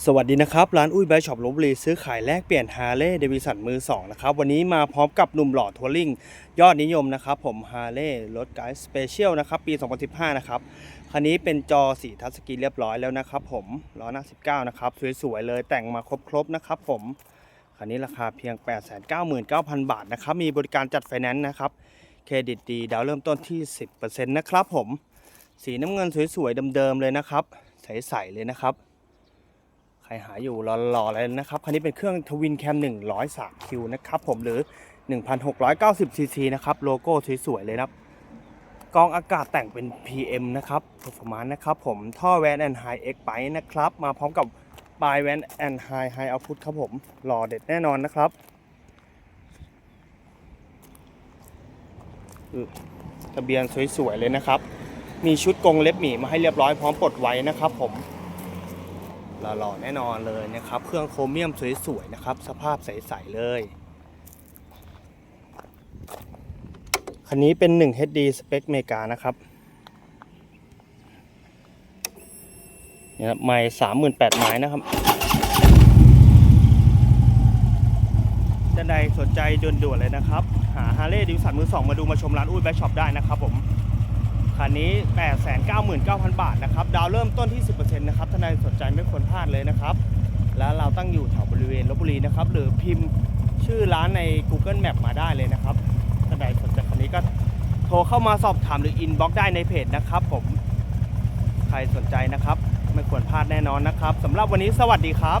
สวัสดีนะครับ ร้านอุ้ยไบช็อปลบบุรีซื้อขายแลกเปลี่ยนฮาร์เลย์เดวิสันมือ2นะครับวันนี้มาพร้อมกับหนุ่มหล่อทัวริงยอดนิยมนะครับผมฮาร์เลย์รถไกด์สเปเชียลนะครับปี 2015 นะครับ คันนี้เป็นจอสีทัชสกรีนเรียบร้อยแล้วนะครับผมล้อหน้า 19 นะครับ สวยๆ เลยแต่งมาครบๆ นะครับผม คันนี้ราคาเพียง 899,000 บาทนะครับมีบริการจัดไฟแนนซ์นะครับเครดิตดีดาวเริ่มต้นที่ 10%นะครับผมสีน้ำเงินสวยๆเดิมๆเลยนะครับใสๆเลยนะครับ หาอยู่รอๆเลยนะครับ คันนี้เป็นเครื่องทวินแคม103คิวนะครับผมหรือ 1690ซีซีนะครับ โลโก้สวยๆเลยนะครับกองอากาศแต่งเป็น PM นะครับ performance นะครับผม ท่อแวนแอนไฮเอ็กไปนะครับ มาพร้อมกับปลายแวนแอนไฮไฮเอาพุทครับผม หล่อเด็ดแน่นอนนะครับ ทะเบียนสวยๆเลยนะครับ มีชุดกรงเล็บหมีมาให้เรียบร้อยพร้อมปลดไว้นะครับผม หล่อๆแน่นอนเลยนะครับ เครื่องโครเมียมสวยๆนะครับ สภาพใสๆเลย คันนี้เป็น 1 HD สเปคเมกานะครับนี่ครับไม่สามหมื่นแปดไม้นะครับท่านใดสนใจด่วนๆเลยนะครับ หาฮาร์เลย์ดิวสันมือสองมาดูมาชมร้านอุ้ยแบชช็อปได้นะครับผม คันนี้ 899,000 บาทนะครับ ดาวเริ่มต้นที่ ใดสนใจไม่ควรพลาดเลยนะครับแล้วเราตั้งอยู่แถวบริเวณลบบุรีนะครับ หรือพิมพ์ชื่อร้านใน Google Map มาได้เลยนะครับท่านใดสนใจคันนี้ก็โทรเข้ามาสอบถามหรืออินบ็อกได้ในเพจนะครับผม ใครสนใจนะครับ ไม่ควรพลาดแน่นอนนะครับสำหรับวันนี้สวัสดีครับ